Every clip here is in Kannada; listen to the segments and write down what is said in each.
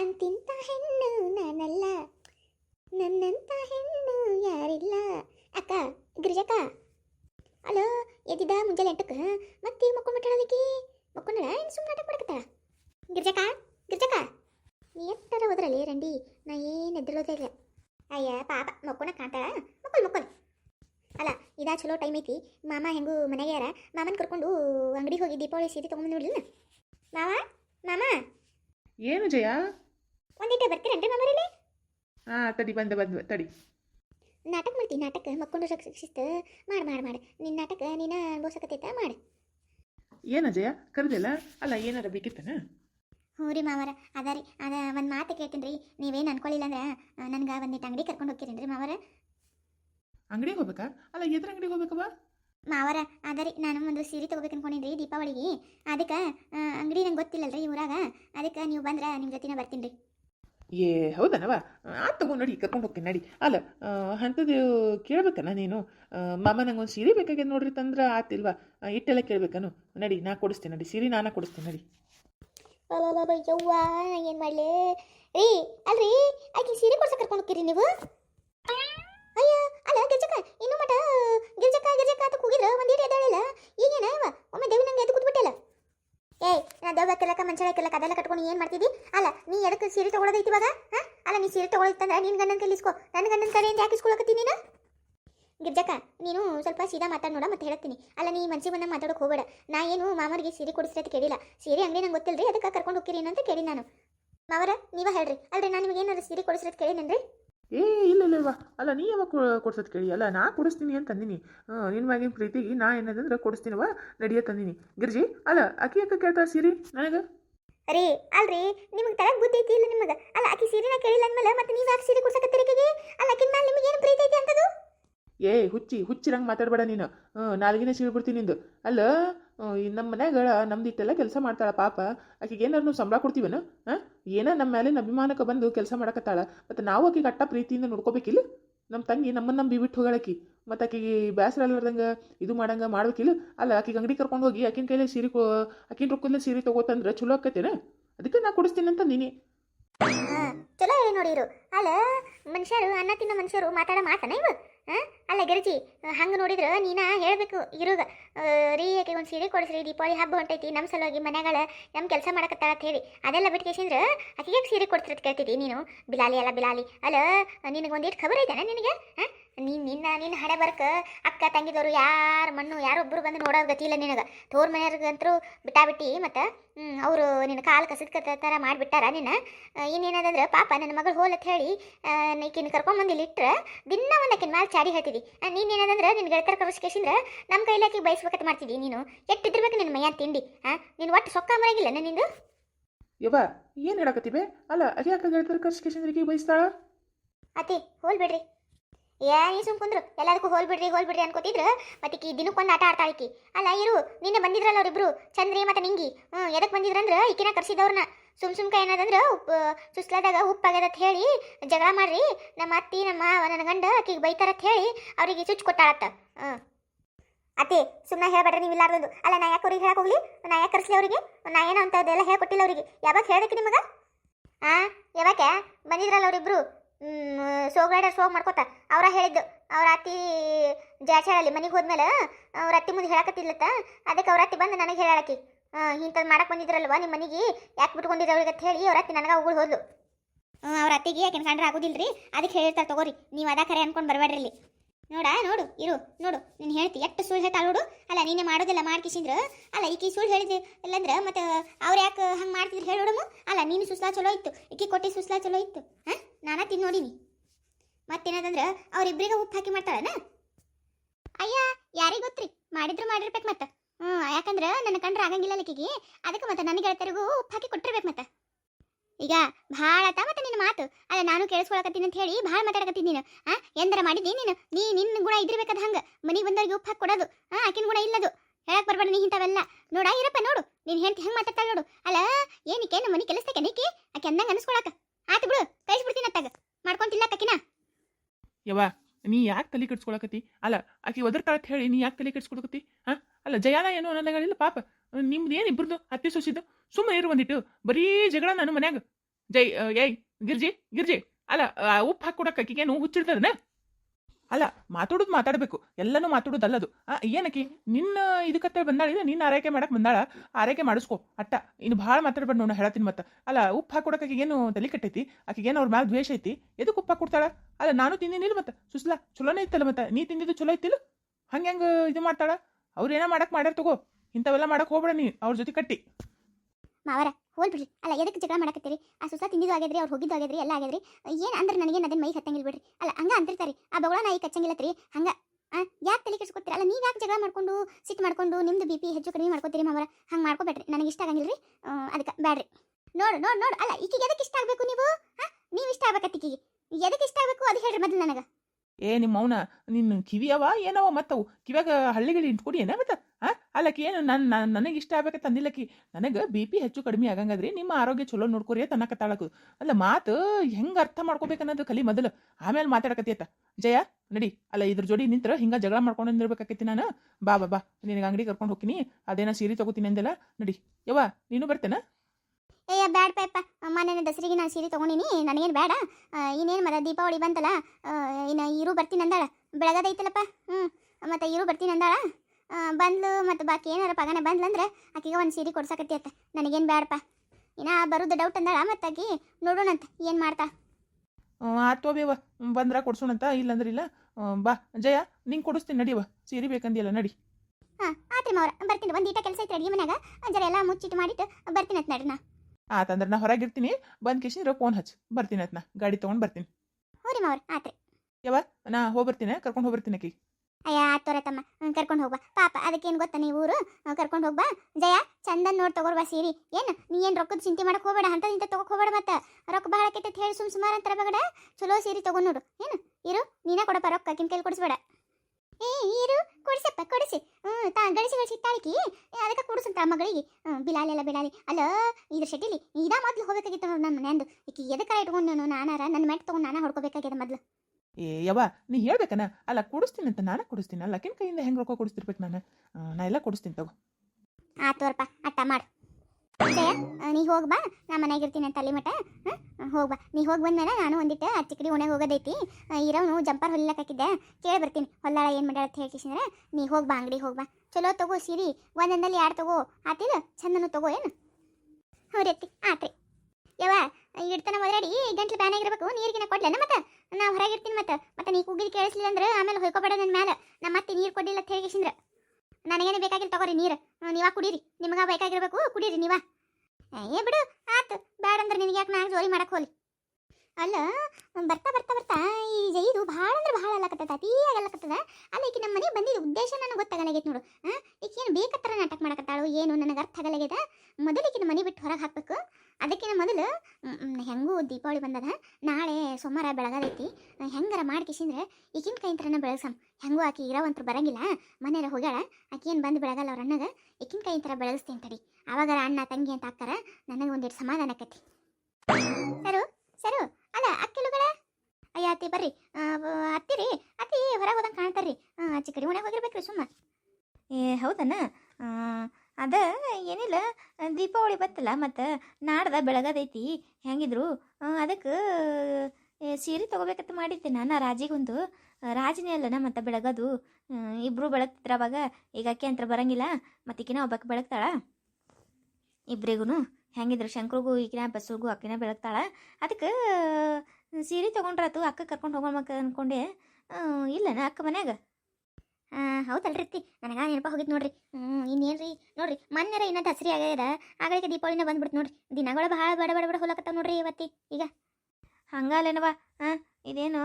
ಅಂತಿಂತ ಹೆಣ್ಣು ನಾನಲ್ಲ. ನನ್ನಂತ ಹೆಣ್ಣು ಯಾರಿಲ್ಲ. ಅಕ್ಕ, ಗಿರಿಜಕ್ಕ. ಅಲೋ, ಎದ್ದಿದ್ದ ಮುಂಜಾನೆ ಎಂಟಕ್ಕೆ? ಮತ್ತೆ ಈಗ ಮಕ್ಕೊಂಡ್ಬಿಟ್ಟಾಳಲಿಕ್ಕೆ ಮಕ್ಕೊಂಡಳ ಏನು ಸುಮ್ಮನೆ ಆಟ ಮಾಡಕತ್ತಾಳ ಗಿರ್ಜಕ್ಕ ನೀ ಎತ್ತರ ಹೋದ್ರಲ್ಲಿ ರಂಡಿ? ನಾ ಏನು ಎದ್ದಿರೋದೇ ಇಲ್ಲ. ಅಯ್ಯ, ಪಾಪ ಮಕ್ಕೊಂಡ ಕಾಣ್ತಾಳ? ಮಕ್ಕಳು ಮಕ್ಕಳು ಅಲ್ಲ, ಇದಾ ಚಲೋ ಟೈಮ್ ಐತಿ. ಮಾಮ ಹೆಂಗು ಮನೆಗೆ ಯಾರ ಮಾಮನ ಕರ್ಕೊಂಡು ಅಂಗಡಿಗೆ ಹೋಗಿ ದೀಪಾವಳಿ ಸೀರೆ ತೊಗೊಂಬಂದು ನೋಡಿಲ್ಲ ಮಾವ, ಮಾಮ. ಏನು ಜಯ? ಒಂದಿಟ್ಟೆ ಬರ್ತೀರೇನ್ರಿ ಮಾಮರಲ್ಲಿ ಹಾಂ ತಡಿ ಬಂದ ಬಂದು ತಡಿ. ನಾಟಕ ಮಾಡ್ತೀನಿ ನಾಟಕ. ಮಕ್ಕೊಂಡು ಶಿಸ್ತು. ಮಾಡಿ ಮಾಡಿ ಮಾಡಿ. ನಿನ್ನ ನಾಟಕ ನೀನ ಅನುಭವಿಸಕತ್ತೈತ ಮಾಡಿ. ಏನ ಜಯ? ಕರೆದಿಲ್ಲ? ಅಲ್ಲ ಏನಾರ ಬೇಕಿತ್ತನ? ಹ್ಞೂ ರೀ ಮಾವರ. ಅದ ರೀ ಅದ ಒಂದು ಮಾತು ಕೇಳ್ತೀನಿ ರೀ ನೀವೇನು ಅನ್ಕೊಳ್ಳಿಲ್ಲ ಅಂದ್ರೆ ನನಗೆ ಒಂದಿಟ್ಟು ಅಂಗಡಿ ಕರ್ಕೊಂಡು ಹೋಗ್ತೀರೇನ್ರಿ ಮಾವರ? ಅಂಗಡಿಗೆ ಹೋಗ್ಬೇಕಾ? ಅಲ್ಲ ಎದ್ರ ಅಂಗಡಿಗೆ ಹೋಗ್ಬೇಕವ ಮಾವರ ಅದ ರೀ ನಾನು ಒಂದು ಸೀರೆ ತೊಗೋಬೇಕು ಅನ್ಕೊಂಡಿನಿ ರೀ ದೀಪಾವಳಿಗೆ. ಅದಕ್ಕೆ ಅಂಗಡಿ ನಂಗೆ ಗೊತ್ತಿಲ್ಲಲ್ರಿ ಊರಾಗ ಅದಕ್ಕೆ ನೀವು ಬಂದ್ರೆ ನಿಮ್ಮ ಜೊತೆನೇ ಬರ್ತೀನಿ ರೀ ಏ ಹೌದನವ ಆ ತಗೋ ನಡಿ, ಕರ್ಕೊಂಡು ಹೋಗ್ತೀನಿ, ನಡಿ. ಅಲ್ಲ ಅಂಥದ್ದು ಕೇಳ್ಬೇಕಲ್ಲ ನೀನು? ಮಾಮ ನಂಗೆ ಒಂದು ಸೀರೆ ಬೇಕಾಗ್ಯದ ನೋಡ್ರಿ ತಂದ್ರೆ ಆತಿಲ್ವಾ? ಇಟ್ಟೆಲ್ಲ ಕೇಳ್ಬೇಕನು. ನಡಿ, ನಾ ಕೊಡಿಸ್ತೀನಿ, ನಡಿ. ಸೀರೆ ನಾನು ಕೊಡಿಸ್ತೀನಿ, ನಡಿ. ಏನು ಮಾಡಲಿ? ರೀ, ಅಲ್ರಿ ಆಕೆ ಸೀರೆ ಕೊಡ್ಸಕ್ಕೆ ಕರ್ಕೊಂಡು ಹೋಗ್ತೀರಿ ನೀವು ಅಯ್ಯ ಅಲ್ಲ ಗಿರ್ಜಕ್ಕ ಇನ್ನು ಮಟ ಗಿರ್ಜಕ್ಕ ಗಿರ್ಜಕ್ಕ ಅಂತ ಕೂಗಿದ್ರು ಒಂದೇಟು ಎದ್ದಾಳಿಲ್ಲ ಈಗೇನ ಇವ ಒಮ್ಮೆ ದೇವಿ ನಂಗೆ ಎದ್ದು ಕೂತ್ಬಿಟ್ಟಲ್ಲ ಏಯ್ ನಾ ದೇವ್ ಕದೆಲ್ಲ ಕಟ್ಕೊಂಡು ಏನು ಮಾಡ್ತಿದ್ದಿ? ಅಲ್ಲ, ನೀ ಎದಕ್ಕೆ ಸೀರೆ ತೊಗೊಳೋದೈತಿ ಇವಾಗ? ಅಲ್ಲ, ನೀ ಸೀರೆ ತೊಗೊಳತ್ತಂದ್ರೆ ನಿನ್ನ ಗಂಡನ ಕೈಲಿ ಇಸ್ಕೋ ನನ್ನ ಗಂಡನ ಕಡೆಯಿಂದ ಯಾಕೆ ಇಸ್ಕೊಳಕತ್ತೀನಿ ನೀನು? ಗಿರ್ಜಕ್ಕ, ನೀನು ಸ್ವಲ್ಪ ಸೀದಾ ಮಾತಾಡ್ ನೋಡ ಮತ್ತೆ ಹೇಳ್ತೀನಿ. ಅಲ್ಲ, ನೀ ಮನ್ಸಿಗೆ ಬಂದಾಗ ಮಾತಾಡೋಕೆ ಹೋಗಬೇಡ. ನಾ ಏನು ಮಾಮರಿಗೆ ಸೀರೆ ಅಂತ ಕೇಳಿಲ್ಲ. ಸೀರೆ ಅಂಗಡಿ ನಂಗೆ ಗೊತ್ತಿಲ್ಲ ರೀ ಅದಕ್ಕೆ ಕರ್ಕೊಂಡು ಹೋಗ್ತೀರಿ ಅಂತ ಕೇಳಿ ನಾನು. ಮಾವರ, ನೀವ ಹೇಳ್ರಿ. ಅಲ್ರಿ ನಾನು ನಿಮಗೆ ಏನಾದ್ರು ಸೀರೆ ಅಂತ ಕೇಳಿನೇನ್ರಿ ಏ, ಇಲ್ಲ ಇಲ್ಲವಾ ಅಲ್ಲ, ನೀ ಯಾವಾಗ ಕೊಡ್ಸೋದು ಕೇಳಿ? ಅಲ್ಲ, ನಾ ಕೊಡಿಸ್ತೀನಿ ಅಂತ ತಂದಿನಿ ನಿನ್ನ ಮ್ಯಾಗಿನ ಪ್ರೀತಿಗೆ ನಾ ಏನದಂದ್ರೆ ಕೊಡಿಸ್ತೀನವ ನಡಿಯ ತಂದಿನಿ ಗಿರ್ಜಿ, ಅಲ್ಲ, ಅಕ್ಕಿ ಅಕ್ಕ ಕೇಳ್ತಾ ಸೀರೆ? ನನಗೆ? ರೀ, ಅಲ್ರಿ, ನಿಮಗೆ ತಲೆ ಬುದ್ಧಿ ಐತಿ ಇಲ್ಲ ನಿಮಗೆ? ಅಲ್ಲ, ಆಕಿ ಸೀರೆನ ಕೇಳಿಲ್ಲ ಅಂದ್ಮೇಲೆ ಮತ್ತೆ ನೀವು ಯಾಕೆ ಸೀರೆ ಕೊಡ್ಸಕತ್ತೀರಿ ಆಕಿಗೆ? ಅಲ್ಲ, ಆಕಿನ ಮೇಲೆ ನಿಮಗೆ ಏನು ಪ್ರೀತಿ ಐತಿ ಅಂತದು? ಏ ಹುಚ್ಚಿ, ಹುಚ್ಚಿರಂಗೆ ಮಾತಾಡಬೇಡ ನೀನು. ಸೀರೆ ಸೀಳ್ಬಿಡ್ತೀನಿ ನಿಂದು. ಅಲ್ಲ ಈ ನಮ್ಮ ಮನ್ಯಾಗ ನಮ್ದು ಇಟ್ಟೆಲ್ಲ ಕೆಲಸ ಮಾಡ್ತಾಳ ಪಾಪ. ಆಕಿಗೆ ಏನಾರು ನಾವು ಸಂಬಳ ಕೊಡ್ತೀವೇನು? ಹಾಂ, ಏನೋ ನಮ್ಮ ಮೇಲಿನ ಅಭಿಮಾನಕ್ಕೆ ಬಂದು ಕೆಲಸ ಮಾಡಕತ್ತಾಳ. ಮತ್ತು ನಾವು ಆಕಿಗೆ ಅಟ್ಟ ಪ್ರೀತಿಯಿಂದ ನೋಡ್ಕೋಬೇಕಿಲ್ಲ? ನಮ್ಮ ತಂಗಿ ನಮ್ಮನ್ನ ನಂಬಿ ಬಿಟ್ಟು ಹೋಗಳಾಕಿ ಮತ್ತು ಆಕಿಗೆ ಬೇಸರ ಅಲ್ಲಾರ್ದಂಗೆ ಇದು ಮಾಡಂಗ ಮಾಡ್ಬೇಕಿಲ್ಲ ಅಲ್ಲ, ಆಕೆಗೆ ಅಂಗಡಿ ಕರ್ಕೊಂಡು ಹೋಗಿ ಆಕಿನ ಕೈಲೇ ಸೀರೆ ಕೊ ಆಕಿನ ರೊಕ್ಕದಲ್ಲೇ ಸೀರೆ ತಗೋತಂದ್ರೆ ಚಲೋ ಆಕತ್ತೇನ? ಅದಕ್ಕೆ ನಾ ಕೊಡಿಸ್ತೀನಿ ಅಂತ ನೀನೆ. ಚಲೋ ಹೇಳಿ ನೋಡಿರು ಅಲ್ಲ, ಮನುಷ್ಯರು, ಅನ್ನ ತಿನ್ನೋ ಮನುಷ್ಯರು ಮಾತಾಡೋ ಮಾತನ ಇವು? ಅಲ್ಲ ಗಿರಿಜಿ ಹಂಗೆ ನೋಡಿದ್ರೆ ನೀನು ಹೇಳಬೇಕು ಇರುಗ. ರೀ ಆಕೆ ಒಂದು ಸೀರೆ ಕೊಡಿಸ್ರಿ, ದೀಪಾವಳಿ ಹಬ್ಬ ಹೊಂಟೈತಿ ನಮ್ಮ ಸಲುವಾಗಿ ಮನೆಗಳ ನಮ್ಮ ಕೆಲಸ ಮಾಡಕತ್ತಾಳ ಅಂತ ಹೇಳಿ. ಅದೆಲ್ಲ ಬಿಟ್ಟು ಕೇಸಿಂದ್ರೆ ಆಕೆಗೆ ಸೀರೆ ಕೊಡ್ತಿರ ಅಂತ ಕೇಳ್ತಿದ್ದಿ ನೀನು? ಬಿಲಾಲಿ ಅಲ್ಲ ಬಿಲಾಲಿ. ಅಲ್ಲ ನಿನಗೆ ಒಂದಿಟ್ಟು ಖಬರ್ ಐತೆ ನಿನಗೆ? ಹಾಂ ನೀನು ನಿನ್ನ ನಿನ್ನ ಹಣೆ ಬರ್ಕ ಅಕ್ಕ ತಂಗಿದವರು ಯಾರು ಮಣ್ಣು ಯಾರೊಬ್ಬರು ಬಂದು ನೋಡೋ ಗತಿ ಇಲ್ಲ ನಿನಗೆ. ತೋರ್ ಮನೆಯವ್ರಿಗಂತರೂ ಬಿಟ್ಟಾಬಿಟ್ಟು ಮತ್ತು ಅವರು ನಿನ್ನ ಕಾಲು ಕಸದ ಥರ ಮಾಡಿಬಿಟ್ಟಾರ ನಿನ್ನ. ಇನ್ನೇನದಂದ್ರೆ ಪಾಪ ನನ್ನ ಮಗಳು ಹೋಲ್ ಅಂತ ಹೇಳಿ ನೀಕಿನ ಕರ್ಕೊಂಬಂದು ಇಟ್ರೆ ದಿನ ಒಂದು ಆಕಿನ ಮ್ಯಾಲೆ ಚಾಡಿ ಹೇಳ್ತಿದ್ದಿ. ನೀನೇನದಂದ್ರೆ ನಿನ್ನ ಗೆಳತರ ಕರ್ಸ್ಕೇಸಿಂದ್ರೆ ನಮ್ಮ ಕೈಲಿ ಆಕಿ ಬಯಸ್ಬೇಕಂತ ಮಾಡ್ತಿದ್ದಿ ನೀನು. ಎಟ್ಟಿದ್ರಬೇಕು ನಿನ್ನ ಮೈಯಾನ್ ತಿಂಡಿ ಹಾಂ ನೀನು ಒಟ್ಟು ಸೊಕ್ಕ ಮರಾಗಿಲ್ಲ ನಿಂದು? ಯವ್ವ ಏನು ಹೇಳಕತ್ತೀವಿ ಅಲ್ಲ ಅದೇ ಅಕ್ಕ ಗೆಳತರ ಕರ್ಸ್ಕೇಶಂದ್ರಿಗೆ ಬಯಸ್ತಾಳ ಅತಿ ಹೋಲ್ ಬಿಡ್ರಿ. ಏ, ನೀ ಸುಮ್ ಕುಂದ್ರು. ಎಲ್ಲದಕ್ಕೂ ಹೋಲ್ ಬಿಡ್ರಿ ಹೋಲ್ ಬಿಡ್ರಿ ಅನ್ಕೋತಿದ್ರು ಈಕಿ ದಿನಕ್ಕೊಂದು ಆಟ ಆಡ್ತಾ ಇಕ್ಕಿ ಅಲ್ಲ, ಇರು, ನಿನ್ನೆ ಬಂದಿದ್ರಲ್ಲ ಅವರಿಬ್ರು, ಚಂದ್ರಿ ಮತ್ತೆ ನಿಂಗಿ. ಹ್ಞೂ ಎದಕ್ಕೆ ಬಂದಿದ್ರಂದ್ರೆ ಈಕಿನ ಕರ್ಸಿದವ್ರನ್ನ. ಸುಮ್ ಸುಮ್ಕ ಏನದಂದ್ರೆ ಉಪ್ಪು ಸುಸ್ಲಾದಾಗ ಅಂತ ಹೇಳಿ ಜಗಳ ಮಾಡ್ರಿ. ನಮ್ಮ ಅತ್ತಿ, ನಮ್ಮ ನನ್ನ ಗಂಡ ಆಕಿಗೆ ಬೈತಾರತ್ ಹೇಳಿ ಅವರಿಗೆ ಚುಚ್ಚು ಕೊಟ್ಟಾಳತ್ತ. ಹ್ಞೂ ಅತಿ ಸುಮ್ಮನೆ ಹೇಳ್ಬೇಡ್ರಿ ನೀವು ಇಲ್ಲಾರ್ದೊಂದು. ಅಲ್ಲ, ನಾ ಯಾಕೆ ಅವ್ರಿಗೆ ಹೇಳಕ್ ಹೋಗ್ಲಿ? ನಾ ಯಾಕೆ ಕರ್ಸ್ಲಿ ಅವರಿಗೆ? ನಾ ಏನೋ ಅಂತದೆಲ್ಲ ಹೇಳ್ಕೊಟ್ಟಿಲ್ಲ ಅವರಿಗೆ. ಯಾವಾಗ ಹೇಳಕ್ಕೆ ನಿಮಗೆ? ಆ, ಯಾವಾಗ? ಬಂದಿದ್ರಲ್ಲ ಅವರಿಬ್ರು. ಸೋಗ್ರಾಡ ಸೋಗ್ ಮಾಡ್ಕೋತ. ಅವ್ರ ಹೇಳಿದ್ದು, ಅವ್ರ ಅತ್ತಿ ಜಾಚಾಳಲ್ಲಿ ಮನೆಗೆ ಹೋದ್ಮೇಲೆ, ಅವ್ರ ಅತ್ತಿ ಮುಂದೆ ಹೇಳಕತ್ತಿಲ್ಲತ್ತ ಅದಕ್ಕೆ ಅವ್ರ ಅತ್ತಿ ಬಂದು ನನಗೆ ಹೇಳಾಕಿ ಇಂಥದ್ದು ಮಾಡಕ್ಕೆ ಬಂದಿದ್ರಲ್ವ ನಿಮ್ಮ ಮನೆಗೆ? ಯಾಕೆ ಬಿಟ್ಕೊಂಡಿದ್ರು ಅವ್ರಿಗೆ ಅಂತ ಹೇಳಿ ಅವ್ರ ಅತ್ತಿ ನನಗೆ ಅವುಗಳು ಹೋದ್ಲು. ಅವ್ರ ಅತ್ತಿಗೆ ಯಾಕೆ ಕಂಡ್ರೆ ರೀ ಅದಕ್ಕೆ ಹೇಳ್ತಾರೆ ತಗೋರಿ, ನೀವು ಅದ ಕರೆ ಅನ್ಕೊಂಡು ಬರಬೇಡ್ರಿ ಇಲ್ಲಿ. ನೋಡ, ನೋಡು, ಇರು, ನೋಡು, ನೀನು ಹೇಳ್ತಿ ಎಷ್ಟು ಸುಳ್ಳು ಹೇಳ್ತಾ ನೋಡು. ಅಲ್ಲ, ನೀನೇ ಮಾಡೋದಿಲ್ಲ ಮಾಡ್ಕಿಸಿಂದ್ರ ಅಲ್ಲ, ಈಕಿ ಸುಳ್ಳು ಹೇಳಿದ ಇಲ್ಲಂದ್ರೆ ಮತ್ತೆ ಅವ್ರು ಯಾಕೆ ಹಂಗೆ ಮಾಡ್ತಿದ್ರು ಹೇಳೋಡಮು ಅಲ್ಲ, ನೀನು ಸುಸ್ಲಾ ಚಲೋ ಇತ್ತು, ಈಕಿ ಕೊಟ್ಟಿ ಸುಸ್ಲಾ ಚಲೋ ಇತ್ತು. ಹಾಂ? ನಾನ ತಿಂದು ನೋಡೀನಿ. ಮತ್ತೇನದಂದ್ರೆ ಅವ್ರಿಬ್ರಿಗೆ ಉಪ್ಪು ಹಾಕಿ ಮಾಡ್ತಾಳನ? ಅಯ್ಯ, ಯಾರಿಗೆ ಗೊತ್ತ್ರಿ? ಮಾಡಿದ್ರು ಮಾಡಿರ್ಬೇಕು ಮತ್ತೆ. ಹ್ಞೂ ಯಾಕಂದ್ರೆ ನನ್ನ ಕಂಡ್ರೆ ಆಗಂಗಿಲ್ಲ ಲಕ್ಕಿಗೆ. ಅದಕ್ಕೆ ಮತ್ತೆ ನನಗೆ ಗೆಳತರಿಗೂ ಉಪ್ಪು ಹಾಕಿ ಕೊಟ್ಟಿರ್ಬೇಕು ಮತ್ತೆ. ಈಗ ಭಾಳ ಆತ ಮತ್ತೆ ನಿನ್ನ ಮಾತು. ಅಲ್ಲ, ನಾನು ಕೇಳಿಸ್ಕೊಳಕತ್ತೀನಿ ಅಂತ ಹೇಳಿ ಭಾಳ ಮಾತಾಡಕತ್ತೀನಿ ನೀನು. ಆ, ಎಂದರ ಮಾಡಿದ್ದಿ ನೀನು? ನೀ ನಿನ್ನ ಗುಣ ಇದ್ದಿರ್ಬೇಕದ ಹಂಗೆ. ಮನೆಗೆ ಬಂದವ್ರಿಗೆ ಉಪ್ಪು ಹಾಕಿ ಕೊಡೋದು. ಆ, ಆಕಿನ ಗುಣ ಇಲ್ಲದು. ಹೇಳಕ್ ಬರ್ಬೇಡ ನೀ ಇಂಥವೆಲ್ಲ. ನೋಡ, ಇರಪ್ಪ, ನೋಡು. ನೀನು ಹೆಂಡತಿ ಹೆಂಗೆ ಮಾತಾಡ್ತಾಳ ನೋಡು. ಅಲ್ಲ ಏನಕ್ಕೆ ನಮ್ಮ ಮನೆ ಕೆಲಸಕ್ಕೆ ನೀಕಿ ಆಕೆ ಅಂದಂಗೆ ಅನಿಸ್ಕೊಳಕ ಆತು ಬಿಡು ಕಳಿಸ್ಬಿಡ್ತೀನಿ ಅತ್ತಾಗ ಮಾಡ್ಕೊಂತಿಲ್ಲ ಕಕಿನ ಯವ್ವ, ನೀ ಯಾಕೆ ತಲೆ ಕೆಡ್ಸ್ಕೊಳಕತ್ತಿ? ಅಲ್ಲ, ಆಕಿ ಒದರ್ತಾಳತ್ ಹೇಳಿ, ನೀ ಯಾಕೆ ತಲೆ ಕೆಡ್ಸ್ಕೊಳಕತ್ತಿ? ಹಾಂ? ಅಲ್ಲ, ಜಯಾನ ಏನು ಅನ್ನೋದಾಗಲಿಲ್ಲ ಪಾಪ. ನಿಮ್ದು ಏನು ಇಬ್ರದ್ದು ಹತ್ತಿ ಸೊಸಿದ್ದು ಸುಮ್ಮನೆ ಇರು ಬಂದಿಟ್ಟು ಬರೀ ಜಗಳ ನಾನು ಮನ್ಯಾಗ. ಜೈ ಏಯ್, ಗಿರ್ಜಿ ಗಿರ್ಜಿ. ಅಲ್ಲ ಉಪ್ಪು ಹಾಕೊಡಕ್ಕೆ ಆಕಿಗೇನು ಹುಚ್ಚಿಡ್ತದನ? ಅಲ್ಲ ಮಾತಾಡೋದು ಮಾತಾಡಬೇಕು. ಎಲ್ಲನೂ ಮಾತಾಡೋದು ಅಲ್ಲದು ಆ, ಏನಕಿ ನಿನ್ನ ಇದಕ್ಕತ್ತ ಬಂದಾಳ? ಇಲ್ಲ ನಿನ್ನ ಆರೈಕೆ ಮಾಡಕ್ಕೆ ಬಂದಾಳ? ಆರೈಕೆ ಮಾಡಿಸ್ಕೊ. ಅಟ್ಟ ಇನ್ನು ಭಾಳ ಮಾತಾಡ್ಬೇಡ ನೋಡ ಹೇಳ್ತೀನಿ ಮತ್ತೆ. ಅಲ್ಲ ಉಪ್ಪು ಹಾಕೊಡಕ್ಕೆ ಏನು ತಲೆ ಕಟ್ಟೈತಿ? ಆಕೆಗೇನು ಅವ್ರ ಮ್ಯಾಲೆ ದ್ವೇಷ ಐತಿ? ಎದಕ್ಕೆ ಉಪ್ಪು ಹಾಕೊಡ್ತಾಳ? ಅಲ್ಲ ನಾನು ತಿಂದಿನಿಲ್ಲ ಮತ್ತೆ. ಸುಸ್ಲಾ ಚಲೋನೇ ಇತ್ತಲ್ಲ ಮತ್ತೆ? ನೀ ತಿಂದಿದ್ದು ಚಲೋ ಐತಿಲ್ಲ ಹಂಗೆ ಹೆಂಗೆ ಇದು ಮಾಡ್ತಾಳ? ಅವ್ರು ಏನೋ ಮಾಡಕ್ಕೆ ಮಾಡ್ಯಾರ ತಗೋ. ಇಂಥವೆಲ್ಲ ಮಾಡಕ್ಕೆ ಹೋಗ್ಬೇಡ ನೀ ಅವ್ರ ಜೊತೆ ಕಟ್ಟಿ. ಮಾವರ, ಹೋಲ್ ಬಿಡ್ರಿ. ಅಲ್ಲ ಎದಕ್ಕೆ ಜಗಳ ಮಾಡಕತ್ತೀರಿ? ಆ ಸುಸ ತಿಂದಿದ್ದು ಆಗ್ಯದ್ರಿ ಅವ್ರು ಹೋಗಿದ್ದು ಆಗ್ಯದ್ರಿ ಎಲ್ಲ ಆಗ್ಯದ್ರಿ ಏನು ಅಂದ್ರೆ ನನಗೆ ಅದನ್ನ ಮೈ ಹತ್ತಂಗಿಲ್ಲ ಬಿಡ್ರಿ. ಅಲ್ಲ, ಹಂಗ ಅಂತಿರ್ತಾರಿ. ಆ ಬಗಳ ನಾಯಿ ಕಚ್ಚಂಗಿಲ್ಲತ್ರಿ ಹಂಗ ಯಾಕೆ ತಲೆ ಕೆಡ್ಸ್ಕೊತೀರ ಅಲ್ಲ, ನೀವು ಯಾಕೆ ಜಗಳ ಮಾಡ್ಕೊಂಡು ಸಿಟ್ಟು ಮಾಡ್ಕೊಂಡು, ನಿಮ್ದು ಬಿ ಪಿ ಹೆಚ್ಚು ಕಡಿಮೆ ಮಾಡ್ಕೋತೀರಿ ಮಾವರ? ಹಂಗೆ ಮಾಡ್ಕೋಬೇಡ್ರಿ. ನನಗೆ ಇಷ್ಟ ಆಗಂಗಿಲ್ಲ ರೀ ಅದಕ್ಕೆ ಬ್ಯಾಡ್ರಿ. ನೋಡು ನೋಡು ನೋಡು. ಅಲ್ಲ, ಈಕಿಗೆ ಎದಕ್ಕೆ ಇಷ್ಟ ಆಗಬೇಕು ನೀವು? ಹಾಂ? ನೀವು ಇಷ್ಟ ಆಗ್ಬೇಕತ್ತ ಈಕಿಗೆ. ಎದಕ್ಕೆ ಇಷ್ಟ ಆಗಬೇಕು? ಅದು ಹೇಳ್ರಿ ಮೊದಲು ನನಗೆ. ಏ ನಿಮ್ಮ ಅವನ ನಿನ್ನ ಕಿವಿಯವ, ಏನವ ಮತ್ತವು? ಕಿವ್ಯಾಗ ಹಳ್ಳಿಗಳು ಇಟ್ಕೊಡಿ ಏನ ಮತ್ತೆ ಆ? ಅಲ್ಲಕಿ ಏನು ನನ್ನ ನನಗೆ ಇಷ್ಟ ಆಗ್ಬೇಕಂತ ಅಂದಿಲ್ಲಕಿ ನನಗೆ ಬಿ ಪಿ ಹೆಚ್ಚು ಕಡಿಮೆ ಆಗಂಗದ್ರಿ, ನಿಮ್ಮ ಆರೋಗ್ಯ ಚಲೋ ನೋಡ್ಕೊರಿ ಅಂತ ಅನ್ನಕತ್ತಾಳಕು ಅಲ್ಲ, ಮಾತು ಹೆಂಗೆ ಅರ್ಥ ಮಾಡ್ಕೋಬೇಕನ್ನೋದು ಕಲಿ ಮೊದಲು. ಆಮೇಲೆ ಮಾತಾಡಕತ್ತಿಯತ್ತ ಜಯ, ನಡಿ. ಅಲ್ಲ, ಇದ್ರ ಜೋಡಿ ನಿಂತ್ರ ಹಿಂಗ ಜಗಳ ಮಾಡ್ಕೊಂಡು ನಿಂದಿರ್ಬೇಕಾಕೈತಿ ನಾನು. ಬಾ ಬಾ ಬಾ. ನಿನಗೆ ಅಂಗಡಿ ಕರ್ಕೊಂಡು ಹೋಗ್ತೀನಿ. ಅದೇನೋ ಸೀರೆ ತಗೋತೀನಿ ಅಂದೆಲ್ಲ, ನಡಿ. ಯವ್ವ, ನೀನು ಬರ್ತೇನ? ಏಯ್ಯ ಬ್ಯಾಡ ಪಪ್ಪ ಮೊನ್ನೆ ದಸರಿಗೆ ನಾನು ಸೀರೆ ತೊಗೊಂಡಿನಿ. ನನಗೇನು ಬೇಡ ಇನ್ನೇನು ಮರ ದೀಪಾವಳಿ ಬಂತಲ್ಲ ಇನ್ನು ಇರು ಬರ್ತೀನಿ ಅಂದಾಳ. ಬೆಳಗದೈತಲ್ಲಪ್ಪ ಹ್ಞೂ ಮತ್ತು ಇರು ಬರ್ತೀನಿ ಅಂದಾಳ. ಬಂದ್ಲು ಮತ್ತು ಬಾಕಿ ಏನಾರ ಪಗನೆ ಬಂದ್ಲಂದ್ರೆ ಆಕಿಗೆ ಒಂದು ಸೀರೆ ಕೊಡ್ಸಕತ್ತಿ ಅತ್ತ. ನನಗೇನು ಬೇಡಪ್ಪ ಇನ್ನ ಬರೋದು ಡೌಟ್ ಅಂದಾಳ ಮತ್ತು ಆಕಿ ನೋಡೋಣಂತ. ಏನು ಮಾಡ್ತಾ ಆತೋ ಬೇವ. ಬಂದ್ರ ಕೊಡ್ಸೋಣಂತ ಇಲ್ಲಂದ್ರೆ ಇಲ್ಲ. ಆ, ಬಾ. ಜಯ ನಿಂಗೆ ಕೊಡಿಸ್ತೀನಿ ನಡಿವ ಸೀರೆ ಬೇಕಂದಿಲ್ಲ ನಡಿ. ಹಾಂ ಆತ್ರಿ ಮಾವ್ರ. ಬರ್ತೀನಿ. ಒಂದು ಈಟ ಕೆಲಸ ಐತೆ ಅಡುಗೆ ಮನ್ಯಾಗ. ಜರ ಎಲ್ಲ ಮುಚ್ಚಿಟ್ಟು ಮಾಡಿಟ್ಟು ಬರ್ತೀನಿ ಅಂತ ನಡ್ರಿ ನಾ. ಆತಂದ್ರೆ ನಾ ಹೊರಗಿರ್ತೀನಿ ಬಂದ್ ಇರೋ ಫೋನ್ ಹಚ್ಚಿ ಬರ್ತೀನಿ ಅತ್ನ ಗಾಡಿ ತೊಗೊಂಡು ಬರ್ತೀನಿ. ಹ್ಞೂ ರೀ ಮಾವ್ರ ಆತ್ರಿ. ಯವ್ವ ನಾ ಹೋಗ್ಬರ್ತೀನಿ ಕರ್ಕೊಂಡು ಹೋಗ್ಬರ್ತೀನಿ ಆಕಿ ಅಯ್ಯ ಆತೋರ ತಮ್ಮ ಕರ್ಕೊಂಡು ಹೋಗ್ಬಾ. ಪಾಪ ಅದಕ್ಕೇನು ಗೊತ್ತಾ ನೀವು ಊರು? ಕರ್ಕೊಂಡು ಹೋಗ್ಬಾ. ಜಯ ಚಂದನ್ ನೋಡಿ ತಗೋರ್ಬಾ ಸೀರಿ. ಏನು ನೀ ಏನು ರೊಕ್ಕದ ಚಿಂತೆ ಮಾಡಕ್ ಹೋಗಬೇಡ ಅಂತ ಇಂತ ತಗೋಕ್ ಹೋಗ್ಬೇಡ ಮತ್ತೆ. ರೊಕ್ಕ ಭಾಳ ಕೆಟ್ಟ ಹೇಳಿ ಸುಮ್ ಸುಮಾರು ಅಂತಾರ ಬಗಡ. ಚಲೋ ಸೀರೆ ತಗೊಂಡ್ ನೋಡು ಏನು? ಇರು ನೀನೇ ಕೊಡಪ್ಪ ರೊಕ್ಕ ಕಿನ್ ಕೈಲಿ ಕೊಡಿಸ್ಬೇಡ. ಏ ಇರು ಕೊಡಿಸಪ್ಪ ಕೊಡಿಸಿ. ಹ್ಞೂ ತಾ ಗಳಿಸಿ ಗಳಿಸಿ ಇಟ್ಟಾಳಿಕಿ. ಅದಕ್ಕೆ ಕೊಡಿಸಂತ ಮಗಳಿಗೆ. ಹ್ಞೂ ಬಿಲಾಲಿ ಅಲ್ಲ ಬಿಲಾಲಿ ಅಲ್ಲ ಇದ್ರ ಶೆಟ್ಟಿಲಿ ಇದ ಮೊದ್ಲು ಹೋಗ್ಬೇಕಾಗಿತ್ತು ನೋಡು ನನ್ನ ಮನೆಯಂದು ಈಕಿ ಎದಕ್ಕಾರ ಇಟ್ಕೊಂಡು ನಾನು ನಾನಾರ? ನನ್ನ ಮೆಟ್ ತಗೊಂಡು ನಾನ ಹೊಡ್ಕೋಬೇಕಾಗ್ಯದ ಮೊದ್ಲು? ಏ ಯವ್ವ ನೀ ಹೇಳ್ಬೇಕನ? ಅಲ್ಲ ಕೊಡಿಸ್ತೀನಿ ಅಂತ ನಾನು ಕೊಡಿಸ್ತೀನಿ. ಅಲ್ಲ ಆಕಿನ ಕೈಯಿಂದ ಹೆಂಗೆ ರೊಕ್ಕ ಕೊಡಿಸ್ತಿರ್ಬೇಕು ನಾನು? ಆ, ನಾ ಎಲ್ಲ ಕೊಡಿಸ್ತೀನಿ ತಗೋ. ಆತೋರ್ಪ ಅಟ್ಟ ಮಾಡು. ನೀ ಹೋಗಿ ಬಾ. ನಾ ಮನೆಗೆ ಇರ್ತೀನಿ ಅಂತ ಅಲ್ಲಿ ಮಟ ಹೋಗಿ ಬಾ. ನೀ ಹೋಗಿ ಬಂದ್ಮೇಲೆ ನಾನು ಒಂದಿಟ್ಟು ಆ ಚಿಕ್ಕಡಿ ಓಣೆಗೆ ಹೋಗೋದೈತಿ ಇರೋನು ಜಂಪರ್ ಹೊಲಿಲಕ್ಕೆ ಹಾಕಿದ್ದೆ. ಕೇಳಿ ಬರ್ತೀನಿ. ಹೊಲ್ಲಾಳ ಏನು ಮಾಡ್ಯಾಳ ಅಂತ ಹೇಳ್ಕಿಸಿದ್ರೆ ನೀ ಹೋಗಿ ಬಾ ಅಂಗಡಿ ಹೋಗಿ ಬಾ. ಚಲೋ ತಗೋ ಸೀರಿ, ಒಂದೊಂದಲ್ಲಿ ಯಾರು ತಗೋ. ಆತಿಲ್ಲ ಚಂದನು ತಗೋ, ಏನು? ಹೌದೈತಿ. ಆತ್ರಿ. ಯವ ಇಡ್ತಾನ ಒದರಾಡಿ ಗಂಟ್ಲು ಬ್ಯಾನ್ ಆಗಿರ್ಬೇಕು, ನೀರಿಗಿನ ಕೊಡ್ಲೇನ ಮತ್ತೆ? ನಾ ಹೊರಗಿರ್ತೀನಿ ಮತ್ತೆ. ಮತ್ತೆ ನೀ ಕೂಗಿದ್ ಕೇಳಿಸ್ಲಿಲ್ಲ ಅಂದ್ರೆ ಆಮೇಲೆ ಹೊಯ್ಕೋಬೇಡ ನನ್ನ ಮೇಲೆ ನಾ ಮತ್ತೆ ನೀರು ಕೊಡ್ಲಿಲ್ಲ ಅಂತ ಹೇಳ್ಕಿಸಿದ್ರೆ ನನಗೇನು ಬೇಕಾಗಿಲ್ಲ ತಗೋರಿ ನೀರು. ನೀವಾ ಕುಡೀರಿ. ನಿಮಗ ಬೇಕಾಗಿರ್ಬೇಕು, ಕುಡೀರಿ ನೀವಾ. ಏ ಬಿಡು. ಆತು ಅಂದ್ರೆ ನಿನಗೆ ಯಾಕೆ ನಾನು ಜೋರಿ ಮಾಡಕ್ಕೆ ಹೋಲಿ? ಅಲ್ಲ, ಬರ್ತಾ ಬರ್ತಾ ಬರ್ತಾ, ಈ ಜೈದು ಭಾಳ ಅಂದ್ರೆ ಭಾಳ ಅಲ್ಲಕತ್ತದ ಅತೀ ಕತ್ತದ ಅಲ್ಲ, ಈಕಿ ನಮ್ಮ ಮನೆಗೆ ಬಂದಿದ್ದ ಉದ್ದೇಶ ನನಗೆ ಗೊತ್ತಾಗಲಾಗೈತೆ ನೋಡು. ಈಕಿ ಏನು ಬೇಕತ್ತರ ನಾಟಕ ಮಾಡಕತ್ತಾಳು, ಏನು, ನನಗೆ ಅರ್ಥ ಆಗಲಾಗ್ಯದ? ಮೊದಲು ಈಕಿನ ಮನೆ ಬಿಟ್ಟು ಹೊರಗೆ ಹಾಕ್ಬೇಕು. ಅದಕ್ಕಿಂತ ಮೊದಲು ಹೆಂಗೂ ದೀಪಾವಳಿ ಬಂದದ? ನಾಳೆ ಸೋಮವಾರ ಬೆಳಗಾದೈತಿ. ಹೆಂಗಾರ ಮಾಡ್ಕಿಸಿಂದ್ರೆ ಈಗಿನ ಕೈಂತ್ರನ ಬೆಳಗ್ಸಮ್. ಹೆಂಗೂ ಆಕಿ ಇರೋವಂತ್ರು ಬರಂಗಿಲ್ಲ. ಮನೆಯರ ಹೋಗ್ಯಾಳ. ಆಕಿ ಏನು ಬಂದು ಬೆಳಗಲ್ಲ ಅವ್ರ ಅಣ್ಣಗ. ಈಕಿನ ಕೈ ಥರ ಬೆಳಗಿಸ್ತೀನಿ ತಡಿ. ಅವಾಗ ಅಣ್ಣ, ತಂಗಿ ಅಂತ ಹಾಕ್ತಾರ. ನನಗೆ ಒಂದಿಷ್ಟು ಸಮಾಧಾನ ಆಕತಿ. ಸರು ಸರು, ಅಲ್ಲ ಅಕ್ಕಿಲುಗಳ ಅಯ್ಯ, ಅತ್ತಿ ಬರ್ರಿ. ಅತ್ತಿರಿ. ಅತ್ತಿ ಹೊರಗೆ ಹೋದಂಗೆ ಕಾಣ್ತಾರ್ರಿ. ಚಿಕ್ಕಡಿ ಒಣಗೆ ಹೋಗಿರ್ಬೇಕ್ರಿ ಸುಮ್ಮ. ಏ, ಹೌದನ? ಅದ ಏನಿಲ್ಲ, ದೀಪಾವಳಿ ಬತ್ತಲ್ಲ ಮತ್ತು ನಾಡ್ದ ಬೆಳಗದೈತಿ, ಹೆಂಗಿದ್ರು ಅದಕ್ಕೆ ಸೀರೆ ತೊಗೋಬೇಕಂತ ಮಾಡಿದ್ದೆ ನಾನು ರಾಜಿಗೊಂದು. ರಾಜಿನೇ ನಾ ಮತ್ತು ಬೆಳಗದು. ಇಬ್ಬರು ಬೆಳಗ್ತಿದ್ರ ಅವಾಗ, ಈಗ ಅಕ್ಕಿ ಅಂತ ಬರಂಗಿಲ್ಲ, ಮತ್ತು ಈಕಿನ ಒಬ್ಬಕ್ಕೆ ಬೆಳಗ್ತಾಳ. ಇಬ್ರಿಗೂ ಹೆಂಗಿದ್ರು, ಶಂಕ್ರಿಗೂ, ಈಕಿನ ಬಸ್ಸುಗೂ ಅಕ್ಕಿನ ಬೆಳಗ್ತಾಳ. ಅದಕ್ಕೆ ಸೀರೆ ತೊಗೊಂಡ್ರಾತು ಅಕ್ಕ ಕರ್ಕೊಂಡು ಹೋಗೋಮಕ್ಕ ಅನ್ಕೊಂಡೆ. ಇಲ್ಲ ನಾ ಅಕ್ಕ ಮನ್ಯಾಗ. ಹೌದಲ್ರಿ ಅತ್ತಿ. ನನಗ ನೆನಪ ಹೋಗಿತ್ತು ನೋಡ್ರಿ. ಹ್ಞೂ ಇನ್ನೇನ್ರಿ? ನೋಡ್ರಿ ಮೊನ್ನೆರ ಇನ್ನ ದಸರಿ ಆಗ್ಯದ. ಆಗಳಿಗೆ ದೀಪಾವಳಿನ ಬಂದ್ಬಿಡ್ತು ನೋಡ್ರಿ. ದಿನಗಳು ಭಾಳ ಬಡ ಬಡ ಬಡ ಹೋಲಕತ್ತಾವ ನೋಡ್ರಿ ಇವತ್ತಿ. ಈಗ? ಹಂಗಲ್ಲೇನವ ಹಾಂ ಇದೇನು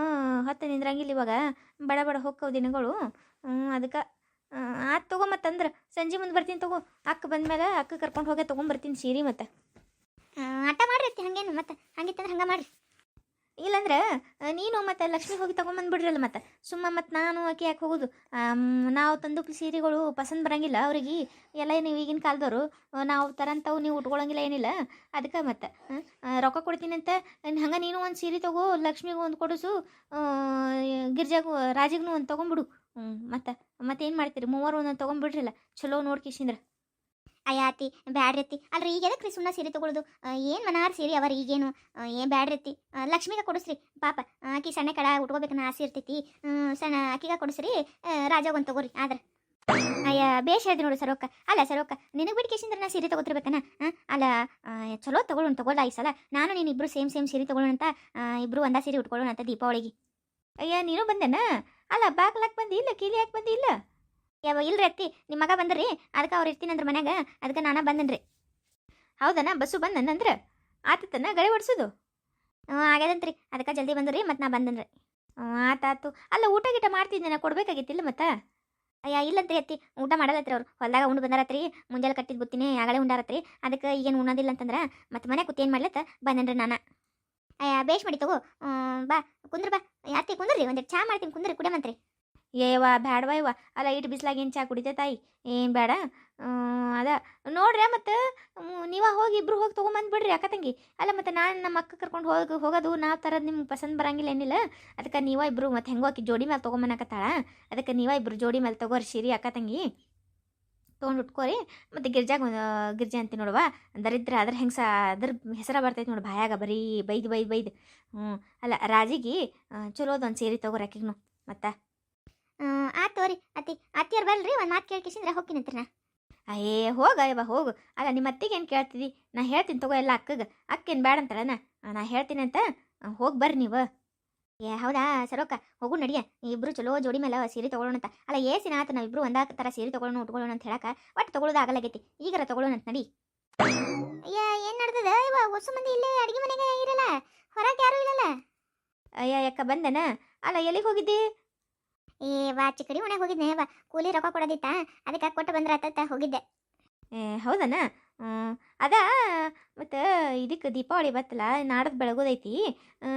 ಹೊತ್ತು ನಿಂದ್ರಂಗಿಲ್ಲ ಇವಾಗ. ಬಡ ಬಡ ಹೋಗ್ಕವು ದಿನಗಳು. ಅದಕ್ಕೆ ಆತು ತಗೋ ಮತ್ತಂದ್ರೆ ಸಂಜೆ ಮುಂದೆ ಬರ್ತೀನಿ ತಗೋ. ಅಕ್ಕ ಬಂದ್ಮೇಲೆ ಅಕ್ಕ ಕರ್ಕೊಂಡು ಹೋಗಿ ತೊಗೊಂಬರ್ತೀನಿ ಸೀರೆ ಮತ್ತೆ. ಆಟ ಮಾಡ್ರಿ ಅತ್ತಿ ಹಂಗೇನು ಮತ್ತೆ ಹಂಗಿತ್ತಂದ್ರೆ ಹಂಗ ಮಾಡ್ರಿ ಇಲ್ಲಂದ್ರೆ ಆ, ನೀನು ಮತ್ತೆ ಲಕ್ಷ್ಮಿ ಹೋಗಿ ತೊಗೊಂಬಂದ್ಬಿಡ್ರಲ್ಲ ಮತ್ತೆ. ಸುಮ್ಮ ಮತ್ತು ನಾನು ಆಕೆ ಯಾಕೆ ಹೋಗೋದು? ನಾವು ತಂದು ಸೀರೆಗಳು ಪಸಂದ್ ಬರಂಗಿಲ್ಲ ಅವ್ರಿಗೆ. ಎಲ್ಲ ನೀವು ಈಗಿನ ಕಾಲದವರು ನಾವು ತರಂತವು ನೀವು ಉಟ್ಕೊಳಂಗಿಲ್ಲ ಏನಿಲ್ಲ. ಅದಕ್ಕೆ ಮತ್ತೆ ರೊಕ್ಕ ಕೊಡ್ತೀನಿ ಅಂತ ಹಂಗೆ ನೀನು ಒಂದು ಸೀರೆ ತಗೋ, ಲಕ್ಷ್ಮಿಗೂ ಒಂದು ಕೊಡಿಸು ಗಿರ್ಜಾಗೂ ರಾಜಿಗೂ ಒಂದು ತೊಗೊಂಬಿಡು. ಹ್ಞೂ ಮತ್ತೆ, ಮತ್ತೇನು ಮಾಡ್ತೀರಿ? ಮೂವರು ಒಂದೊಂದು ತೊಗೊಂಬಿಡ್ರಲ್ಲ. ಚಲೋ ನೋಡ್ಕಿಸಿಂದ್ರೆ ಅಯ್ಯಾತಿ ಬ್ಯಾಡ್ರಿ ಅತ್ತಿ ಅಲ್ರಿ ಈಗ ಎದಕ್ಕೆ ಸುಣ್ಣ ಸೀರೆ ತಗೊಳ್ಳೋದು ಏನು ಮನಾರ್ ಸೀರೆ ಅವರ ಈಗೇನು? ಏನು ಬ್ಯಾಡ್ರಿ ಅತ್ತಿ ಆ, ಲಕ್ಷ್ಮಿಗೆ ಕೊಡಿಸ್ರಿ. ಪಾಪ ಆಕಿ ಸಣ್ಣ ಕಡ ಉಟ್ಕೋಬೇಕನ್ನ ಆಸೆ ಇರ್ತೈತಿ. ಸಣ್ಣ ಆಕಿಗೆ ಕೊಡಿಸ್ರಿ. ರಾಜಾಗೊಂದು ತಗೋರಿ ಆದ್ರೆ. ಅಯ್ಯ ಬೇಷ್ ಹೇಳ್ದಿ ನೋಡು ಸರೋಕ. ಅಲ್ಲ ಸರೋಕ ನಿನಗೆ ಬಿಟ್ಟು ಕೇಸಿಂದ್ರೆ ನಾ ಸೀರೆ ತಗೋತಿರ್ಬೇಕನ? ಅಲ್ಲ ಚಲೋ ತಗೊಳ್ಳೋಣ ತಗೊಳ್ಳ ಈ ಸಲ. ನಾನು ನೀನು ಇಬ್ರು ಸೇಮ್ ಸೇಮ್ ಸೀರೆ ತಗೊಳ್ಳೋಣ ಅಂತ ಇಬ್ರು ಒಂದ ಸೀರೆ ಉಟ್ಕೊಳ್ಳೋಣ ಅಂತ ದೀಪಾವಳಿಗೆ. ಅಯ್ಯ ನೀನು ಬಂದೆನಾ? ಅಲ್ಲ ಬಾಗ್ಲಾಕ್ ಬಂದಿ ಇಲ್ಲ ಕೀಲಿ ಹಾಕಿ ಬಂದಿ ಇಲ್ಲ? ಯಾವ ಇಲ್ರಿ ಅತ್ತಿ ನಿಮ್ಮ ಮಗ ಬಂದ್ರಿ, ಅದಕ್ಕೆ ಅವ್ರು ಇರ್ತೀನಂದ್ರ ಮನ್ಯಾಗ, ಅದಕ್ಕೆ ನಾನು ಬಂದನ್ರಿ. ಹೌದನ, ಬಸ್ಸು ಬಂದನಂದ್ರ ಆತತನ ಗಳೆ ಓಡಿಸೋದು? ಹ್ಞೂ ಆಗ್ಯದಂತ್ರಿ, ಅದಕ್ಕೆ ಜಲ್ದಿ ಬಂದ್ರಿ ಮತ್ತು ನಾ ಬಂದನ್ರಿ. ಹ್ಞೂ ಆತಾತು ಅಲ್ಲ, ಊಟ ಗೀಟ ನಾ ಕೊಡ್ಬೇಕಾಗಿತ್ತಿಲ್ಲ ಮತ್ತೆ? ಅಯ್ಯ, ಇಲ್ಲಂತ್ರಿ ಅತ್ತಿ, ಊಟ ಮಾಡಲತ್ರಿ ಅವ್ರು. ಹೊಲ್ದಾಗ ಉಂಡು ಬಂದಾರತ್ರಿ ಮುಂಜಾನೆ ಕಟ್ಟಿದ್ ಬುತ್ತಿನಿ ಆಗಲೇ ಉಂಡಾರತ್ರಿ. ಅದಕ್ಕೆ ಈಗೇನು ಉಣ್ಣೋದಿಲ್ಲ ಅಂತಂದ್ರೆ ಮತ್ತೆ ಮನೆ ಕೂತೇನು ಮಾಡ್ಲತ್ತ, ಬಂದನ್ರಿ ನಾನು. ಅಯ್ಯ, ಬೇಷ್ ಮಾಡಿ ತಗೋ. ಬಾ, ಕುಂದ್ರ ಬಾ. ಅತ್ತಿ, ಕುಂದ್ರಿ ಒಂದಿಟ್ಟು ಚಾ ಮಾಡ್ತೀನಿ, ಕುಂದ್ರಿ, ಕುಡಿಯಮಂತ್ರಿ. ಏವ ಬ್ಯಾಡವ ಇವ ಅಲ್ಲ ಇಟ್ಟು ಬಿಸ್ಲಾಗ ಏನು ಚಾ ಕುಡಿತೆ ತಾಯಿ? ಏನು ಬೇಡ ಅದ. ನೋಡ್ರಿ ಮತ್ತೆ ನೀವ ಹೋಗಿ ಇಬ್ರು ಹೋಗಿ ತೊಗೊಂಬಂದ್ಬಿಡ್ರಿ ಅಕ್ಕ ತಂಗಿ. ಅಲ್ಲ, ಮತ್ತೆ ನಾನು ನಮ್ಮ ಅಕ್ಕ ಕರ್ಕೊಂಡು ಹೋಗಿ, ಹೋಗೋದು, ನಾವು ತರೋದು ನಿಮ್ಗೆ ಪಸಂದ್ ಬರಂಗಿಲ್ಲ ಏನಿಲ್ಲ. ಅದಕ್ಕೆ ನೀವ ಇಬ್ರು ಮತ್ತೆ ಹೆಂಗೋ ಆಕಿ ಜೋಡಿ ಮೇಲೆ ತೊಗೊಂಬನ್ನಕತ್ತಾಳ ಅದಕ್ಕೆ ನೀವ ಇಬ್ರು ಜೋಡಿ ಮೇಲೆ ತಗೋರಿ ಶಿರಿ ಅಕ್ಕ ತಂಗಿ. ತೊಗೊಂಡು ಉಟ್ಕೋರಿ. ಮತ್ತು ಗಿರ್ಜಾಗ ಗಿರ್ಜಾ ಅಂತ ನೋಡುವ. ದರಿದ್ರ ಅದ್ರ ಹೆಂಗ್ಸ, ಅದ್ರ ಹೆಸರ ಬರ್ತೈತೆ ನೋಡು ಬಾಯಾಗ ಬರೀ ಬೈದು ಬೈದು ಬೈದು. ಹ್ಞೂ ಅಲ್ಲ, ರಾಜಿಗೆ ಚಲೋದೊಂದು ಸೀರೆ ತಗೋರಿ ಆಕಿಗ್ನು ಮತ್ತೆ? ಆತ್ ತಗೋರಿ ಅತ್ತಿ ಅತ್ತಿಯರ್ ಬಲ್ರಿ ಒಂದು ಮಾತು ಕೇಳ್ಕೇಸಿಂದ್ರೆ ಹೋಗ್ತೀನಂತ್ರಿ ನಾ ಅಯ್ಯೇ ಹೋಗ ಇವ ಹೋಗು. ಅಲ್ಲ ನಿಮ್ಮ ಅತ್ತಿಗೆ ಏನು ಕೇಳ್ತಿದಿ ನಾ ಹೇಳ್ತೀನಿ ತಗೋ ಎಲ್ಲ ಅಕ್ಕಗೆ. ಅಕ್ಕೇನು ಬೇಡ ಅಂತಾಳನ? ನಾ ಹೇಳ್ತೀನಿ ಅಂತ ಹೋಗಿ ಬರ್ರಿ ನೀವು. ಏ ಹೌದಾ ಸರೋಕ ಹೋಗು ನಡಿಯ. ಇಬ್ರು ಚಲೋ ಜೋಡಿ ಮೇಲೆ ಸೀರೆ ತೊಗೊಳೋಣ ಅಂತ. ಅಲ್ಲ ಏಸಿನ ಆತ ನಾವಿಬ್ರು ಒಂದಾ ಥರ ಸೀರೆ ತೊಗೊಳೋಣ ಉಟ್ಕೊಳ್ಳೋಣ ಅಂತ ಹೇಳಕ ಒಟ್ಟು ತೊಗೊಳೋದು ಆಗಲಾಗೈತಿ ಈಗರ ತಗೊಳ್ಳೋಣ ಅಂತ ನಡಿ. ಅಯ್ಯ ಏನು ನಡ್ದದ? ಇವ ಹೊಸ ಮಂದಿ ಇಲ್ಲೇ ಅಡಿಗೆ ಮನೆಗೆ ಇರಲ್ಲ. ಹೊರಗೆ ಯಾರು ಇಲ್ಲಲ್ಲ ಅಯ್ಯ ಯಾಕ ಬಂದನ? ಅಲ್ಲ ಎಲ್ಲಿಗೆ ಹೋಗಿದ್ದಿ? ಏ, ವಾ, ಚಿಕ್ಕಡಿ ಮನೆಗೆ ಹೋಗಿದ್ನೆ. ವಾ, ಕೂಲಿ ರೊಕ್ಕ ಕೊಡೋದಿತ್ತ? ಅದಕ್ಕೆ ಕೊಟ್ಟು ಬಂದ್ರೆ ಆತತ್ತ ಹೋಗಿದ್ದೆ. ಏ, ಹೌದನ? ಅದ, ಮತ್ತು ಇದಕ್ಕೆ ದೀಪಾವಳಿ ಬತ್ತಲ್ಲ ನಾಡದ್ ಬೆಳಗೋದೈತಿ.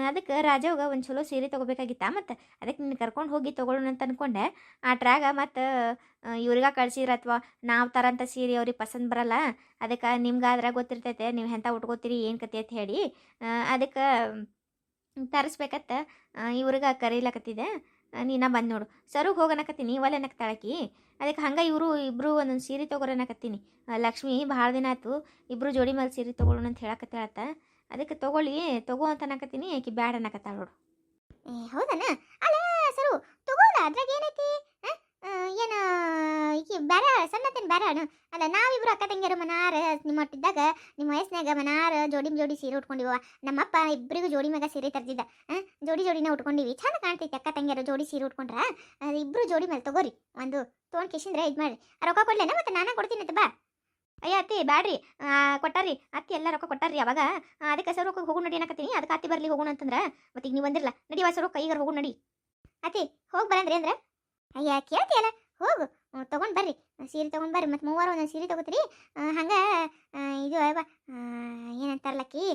ಅದಕ್ಕೆ ರಾಜವ್ಗ ಒಂದು ಚಲೋ ಸೀರೆ ತೊಗೋಬೇಕಾಗಿತ್ತ ಮತ್ತು? ಅದಕ್ಕೆ ನಿನ್ನ ಕರ್ಕೊಂಡು ಹೋಗಿ ತೊಗೊಳ್ಳೋಣ ಅಂತ ಅಂದ್ಕೊಂಡೆ ಆ ಟ್ರ್ಯಾಗ ಮತ್ತು ಇವ್ರಿಗೆ ಕಳ್ಸಿದ್ರ ಅಥವಾ ನಾವು ತರಂಥ ಸೀರೆ ಅವ್ರಿಗೆ ಪಸಂದ್ ಬರಲ್ಲ. ಅದಕ್ಕೆ ನಿಮ್ಗಾದ್ರೆ ಗೊತ್ತಿರ್ತೈತೆ, ನೀವು ಎಂಥ ಉಟ್ಕೋತೀರಿ, ಏನು ಕತೆ ಅಂತ ಹೇಳಿ. ಅದಕ್ಕೆ ತರಿಸ್ಬೇಕತ್ತ. ಇವ್ರಿಗೆ ಕರೀಲಕತ್ತಿದೆ ನೀನ ಬಂದು ನೋಡು. ಸರು ಹೋಗನಕತ್ತೀನಿ ಒಲೆ ತಳಕಿ. ಅದಕ್ಕೆ ಹಂಗೆ ಇವರು ಇಬ್ಬರು ಒಂದೊಂದು ಸೀರೆ ತೊಗೊರೋನಕತ್ತೀನಿ ಲಕ್ಷ್ಮಿ ಭಾಳ ದಿನ ಆಯ್ತು ಇಬ್ಬರು ಜೋಡಿ ಮೇಲೆ ಸೀರೆ ತೊಗೊಳ್ಳೋಣ ಅಂತ ಹೇಳಕತ್ತಾಳತ್ತ ಅದಕ್ಕೆ ತೊಗೊಳ್ಳಿ, ತಗೋ ಅಂತ ಅನ್ನಕತ್ತೀನಿ, ಆಕೆ ಬ್ಯಾಡ ಅನ್ನಕತ್ತಾಳ ನೋಡು. ಹೌದನ? ಅಲ್ಲ ಸರು ತಗೋಲ್ಲ ಅದ್ರಾಗ ಏನೈತಿ? ಈಕಿ ಬ್ಯಾರ ಸಣ್ಣತೇನ್ ಬೇರೆ ಅಣ್ಣ ಅಲ್ಲ, ನಾವಿಬ್ರು ಅಕ್ಕ ತಂಗಿಯರು ಮನಾರ ನಿಮ್ಮ ಒಟ್ಟಿದ್ದಾಗ ನಿಮ್ಮ ವಯಸ್ಸಿನಾಗ ಮನಾರ ಜೋಡಿ ಜೋಡಿ ಸೀರೆ ಉಟ್ಕೊಂಡಿವ ನಮ್ಮಪ್ಪ ಇಬ್ಬರಿಗೂ ಜೋಡಿ ಮ್ಯಾಗ ಸೀರೆ ತರ್ದಿದ್ದ. ಜೋಡಿ ಜೋಡಿನ ಉಟ್ಕೊಂಡಿವಿ. ಚಂದ ಕಾಣ್ತೈತಿ ಅಕ್ಕ ತಂಗಿಯರು ಜೋಡಿ ಸೀರೆ ಉಟ್ಕೊಂಡ್ರ. ಇಬ್ರು ಜೋಡಿ ಮೇಲೆ ತಗೋರಿ. ಒಂದು ತೊಗೊಂಡು ಕಿಶಿಂದ್ರೆ ಇದು ಮಾಡ್ರಿ. ರೊಕ್ಕ ಕೊಡ್ಲೇನ ಮತ್ತೆ ನಾನೇ ಕೊಡ್ತೀನಿ ಬಾ. ಅಯ್ಯ ಅತ್ತಿ, ಬ್ಯಾಡ್ರಿ. ಕೊಟ್ಟಾರಿ ಅತ್ತಿ ಎಲ್ಲ ರೊಕ್ಕ ಕೊಟ್ಟಾರಿ ಅವಾಗ. ಅದಕ್ಕೆ ರೊಕ್ಕ ಹೋಗು ನಡಿ ಅನ್ನಕತ್ತೀನಿ. ಅದಕ್ಕೆ ಅತ್ತಿ ಬರಲಿ ಹೋಗೋಣ ಅಂತಂದ್ರೆ. ಮತ್ತೆ ಈಗ ನೀವು ಬಂದಿರಲ್ಲ ನಡಿ ಸರ್ ಈಗ ಹೋಗು ನಡಿ. ಅತ್ತಿ, ಹೋಗಿ ಬರಂದ್ರಿ ಅಂದ್ರೆ. ಅಯ್ಯ, ಕೇಳ್ತಿಯಲ್ಲ. ಹೋಗು. ತಗೊಂಡ್ ಬರ್ರಿ. ಸೀರೆ ತಗೊಂಡ್ ಬರ್ರಿ. ಮತ್ತು ಮೂವರು ಒಂದೊಂದು ಸೀರೆ ತೊಗೋತೀರಿ. ಹಂಗೆ ಇದು ಅವ ಏನಂತಾರಲಕ್ಕಿ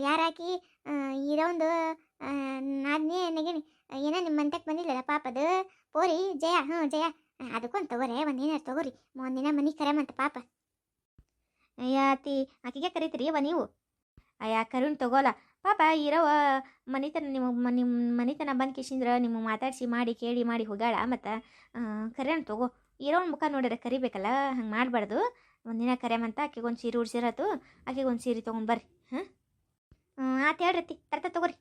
ಯಾರಾಕಿ ಇರೋಂದು ನಾದನೇ ನೆಗೇನಿ ಏನೋ ನಿಮ್ಮ ಮಂತಕ್ಕೆ ಬಂದಿಲ್ಲಲ್ಲ ಪಾಪದು? ಪೋರಿ, ಜಯ, ಹ್ಞೂ, ಜಯ. ಅದಕ್ಕೊಂದು ತಗೋರಿ, ಒಂದೇನಾರು ತಗೋರಿ. ಒಂದಿನ ಮನೆ ಕರೆಮಂತ ಪಾಪ. ಅಯ್ಯ ಅತ್ತಿ, ಆಕಿಗೆ ಕರಿತೀರಿ ಅವ ನೀವು? ಅಯ್ಯ, ಕರುಣ್ ತಗೋಲ್ಲ ಪಾಪ ಇರೋ ಮನಿತನ ನಿಮ್ಮ ನಿಮ್ಮ ಮನಿತನ ಬಂದು ಕಿಶಿಂದ್ರ ನಿಮಗೆ ಮಾತಾಡಿಸಿ ಮಾಡಿ, ಕೇಳಿ ಮಾಡಿ ಹೋಗ್ಯಾಳ ಮತ್ತು ಕರೆಯನ್ನು ತಗೋ. ಇರೋನ್ ಮುಖ ನೋಡಿದ್ರೆ ಕರಿಬೇಕಲ್ಲ, ಹಂಗೆ ಮಾಡಬಾರ್ದು. ಒಂದಿನ ಕರೆಯಮಂತ ಆಕೆಗೆ ಒಂದು ಸೀರೆ ಉಡ್ಸಿರತ್ತು ಆಕೆಗೆ ಒಂದು ಸೀರೆ ತೊಗೊಂಡು ಬರ್ರಿ, ಹಾಂ? ಆತ ಹೇಳ್ರತ್ತಿ ತರ್ತ ತಗೋರಿ.